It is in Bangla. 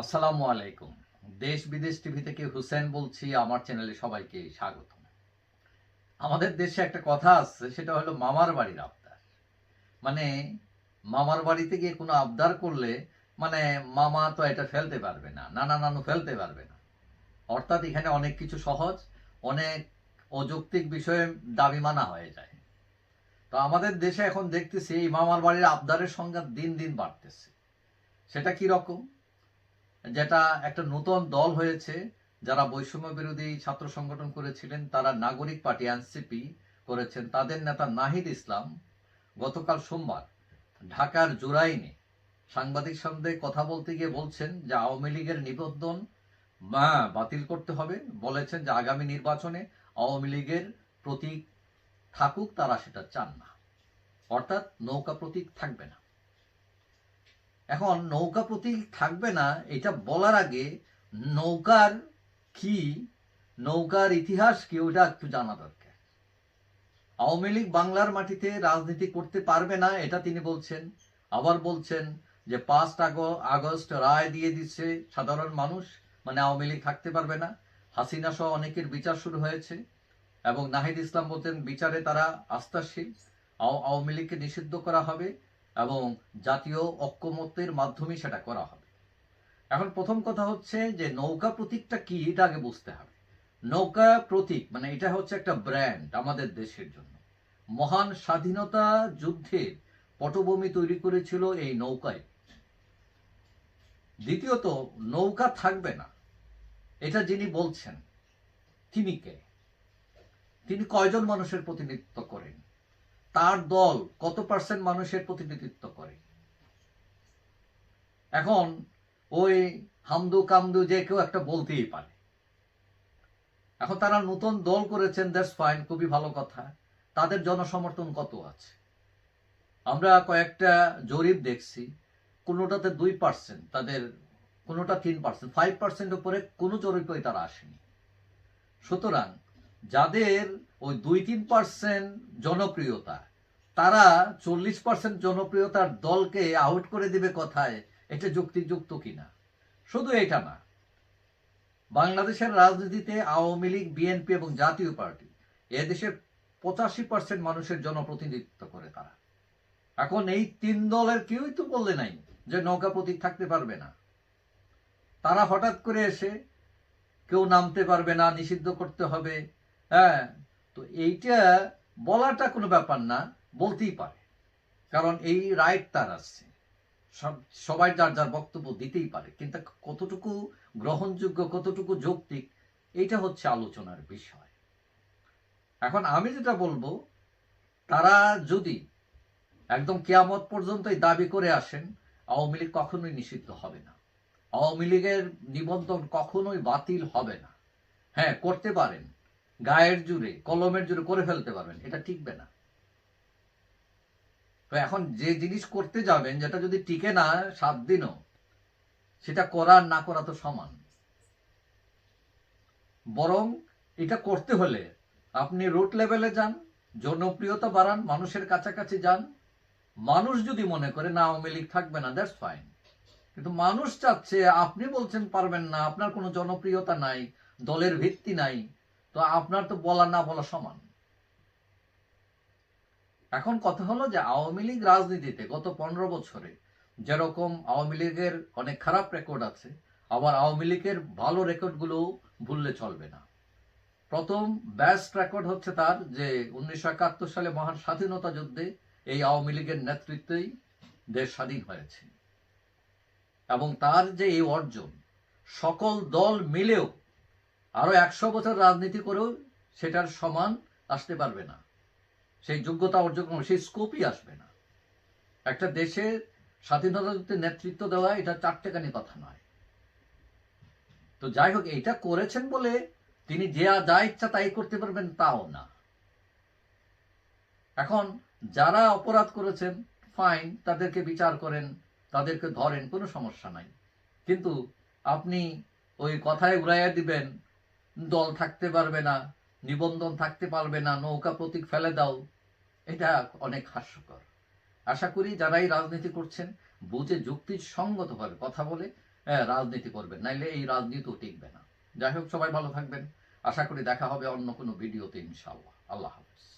আসসালামু আলাইকুম। দেশ বিদেশ টিভি থেকে হুসেন বলছি, আমার চ্যানেলে সবাইকে স্বাগত আমাদের দেশে একটা কথা আছে, সেটা হলো মামার বাড়ির আবদার। মানে মামার বাড়িতে গিয়ে কোনো আবদার করলে মানে মামা তো এটা ফেলতে পারবে না, নানা নানু ফেলতে পারবে না। অর্থাৎ এখানে অনেক কিছু সহজ, অনেক অযৌক্তিক বিষয়ে দাবি মানা হয়ে যায়। তো আমাদের দেশে এখন দেখতেছি, এই মামার বাড়ির আবদারের সংখ্যা দিন দিন বাড়তেছে। সেটা কি রকম? যেটা একটা নতুন দল হয়েছে, যারা বৈষম্য বিরোধী ছাত্র সংগঠন করেছিলেন, তারা নাগরিক পার্টি, এনসিপি করেছেন। তাদের নেতা নাহিদ ইসলাম গতকাল সোমবার ঢাকার জুরাইনে সাংবাদিক সঙ্গে কথা বলতে গিয়ে বলছেন যে আওয়ামী লীগের নিবন্ধন বাতিল করতে হবে। বলেছেন যে আগামী নির্বাচনে আওয়ামী লীগের প্রতীক থাকুক, তারা সেটা চান না। অর্থাৎ নৌকা প্রতীক থাকবে না। এখন নৌকা প্রতীক থাকবে না, এটা বলার আগে নৌকার কি, নৌকার ইতিহাস কি ওটা একটু জানা দরকার। আওয়ামী লীগ বাংলার মাটিতে রাজনীতি করতে পারবে না, এটা তিনি বলছেন। আবার বলছেন যে পাঁচ আগস্ট রায় দিয়ে দিচ্ছে সাধারণ মানুষ মানে আওয়ামী লীগ থাকতে পারবে না। হাসিনা সহ অনেকের বিচার শুরু হয়েছে এবং নাহিদ ইসলাম বলতেন বিচারে তারা আস্থাশীল, আও- আওয়ামী লীগকে নিষিদ্ধ করা হবে। এবং জাতীয় ঐক্যমত্যের মাধ্যমে সেটা করা হবে। এখন প্রথম কথা হচ্ছে যে নৌকা প্রতীকটা কি, এটা আগে বুঝতে হবে। নৌকা প্রতীক মানে এটা হচ্ছে একটা ব্র্যান্ড আমাদের দেশের জন্য। মহান স্বাধীনতা যুদ্ধের পটভূমি তৈরি করেছিল এই নৌকায়। দ্বিতীয়ত, নৌকা থাকবে না। এটা যিনি বলছেন, তিনি কে? তিনি কয়জন মানুষের প্রতিনিধিত্ব করেন? তার দল কত পার্সেন্ট মানুষের প্রতিনিধিত্ব করে? এখন ওই হামদু কামদু যে কেউ একটা বলতেই পারে। এখন তারা নতুন দল করেছেন দ্যাটস ফাইন খুবই ভালো কথা। তাদের জনসমর্থন কত আছে? আমরা কয়েকটা জরিপ দেখছি, কোনোটাতে দুই পার্সেন্ট, তাদের কোনোটা তিন পার্সেন্ট ফাইভ পার্সেন্ট উপরে কোনো জরিপই তারা আসেনি। সুতরাং যাদের ওই দুই তিন পার্সেন্ট জনপ্রিয়তা, তারা চল্লিশ পার্সেন্ট জনপ্রিয়তার দলকে আউট করে দিবে কথায় এটা যুক্তিযুক্ত কিনা? শুধু এটা না, বাংলাদেশের রাজনীতিতে আওয়ামী লীগ বিএনপি এবং জাতীয় পার্টি এদেশের পঁচাশি পার্সেন্ট মানুষের জনপ্রতিনিধিত্ব করে তারা। এখন এই তিন দলের কেউই তো বললে নাই যে নৌকা প্রতীক থাকতে পারবে না। তারা হঠাৎ করে এসে কেউ নামতে পারবে না, নিষিদ্ধ করতে হবে হ্যাঁ তো এইটা বলাটা কোনো ব্যাপার না, বলতেই পারে। কারণ এই রাইট তার আছে। সবাই যার যার বক্তব্য দিতেই পারে, কিন্তু কতটুকু গ্রহণযোগ্য, কতটুকু যৌক্তিক, এইটা হচ্ছে আলোচনার বিষয়। এখন আমি যেটা বলব, তারা যদি একদম কেয়ামত পর্যন্ত এই দাবি করে আসেন, আওয়ামী লীগ কখনোই নিষিদ্ধ হবে না। আওয়ামী লীগের নিবন্ধন কখনোই বাতিল হবে না। হ্যাঁ করতে পারেন। গায়ের জুড়ে, কলমের জুড়ে করে ফেলতে পারবেন। এটা টিকবে না। তো এখন যে জিনিস করতে যাবেন, যেটা যদি টিকে না সাত দিনও, সেটা করার না করা তো সমান। বরং এটা করতে হলে আপনি রুট লেভেলে যান, জনপ্রিয়তা বাড়ান, মানুষের কাছাকাছি যান। মানুষ যদি মনে করে, না, আওয়ামী লীগ থাকবে না দ্যাটস ফাইন কিন্তু মানুষ চাচ্ছে, আপনি বলছেন পারবেন না, আপনার কোনো জনপ্রিয়তা নাই, দলের ভিত্তি নাই। তো আপনার তো বলা না বলা সমান। এখন কথা হলো যে আওয়ামী লীগ রাজনীতিতে গত পনেরো বছরে যেরকম আওয়ামী লীগের অনেক খারাপ রেকর্ড আছে, আবার আওয়ামী লীগের ভালো রেকর্ডগুলো ভুললে চলবে না। প্রথম ব্যাস্ট রেকর্ড হচ্ছে তার যে উনিশশো একাত্তর সালে মহান স্বাধীনতা যুদ্ধে এই আওয়ামী লীগের নেতৃত্বেই দেশ স্বাধীন হয়েছে। এবং তার যে এই অর্জন, সকল দল মিলেও আরও একশো বছর রাজনীতি করেও সেটার সমান আসতে পারবে না। সেই যোগ্যতা অর্জন সেই স্কোপই আসবে না। একটা দেশের স্বাধীনতা যুদ্ধে নেতৃত্ব দেওয়া এটা চারটেখানি কথা নয়। তো যাই হোক এটা করেছেন বলে তিনি যে যা ইচ্ছা তাই করতে পারবেন তাও না। এখন যারা অপরাধ করেছেন, ফাইন, তাদেরকে বিচার করেন, তাদেরকে ধরেন, কোনো সমস্যা নাই। কিন্তু আপনি ওই কথায় উড়াইয়া দিবেন দল থাকতে পারবে না, নিবন্ধন থাকতে পারবে না, নৌকা প্রতীক ফেলে দাও। এটা অনেক হাস্যকর। আশা করি যারাই রাজনীতি করছেন, বুঝে যুক্তির সঙ্গতভাবে কথা বলে রাজনীতি করবেন। নাইলে এই রাজনীতিও টিকবে না। যাই হোক, সবাই ভালো থাকবেন। আশা করি দেখা হবে অন্য কোনো ভিডিওতে ইনশাল্লাহ আল্লাহ হাফিজ।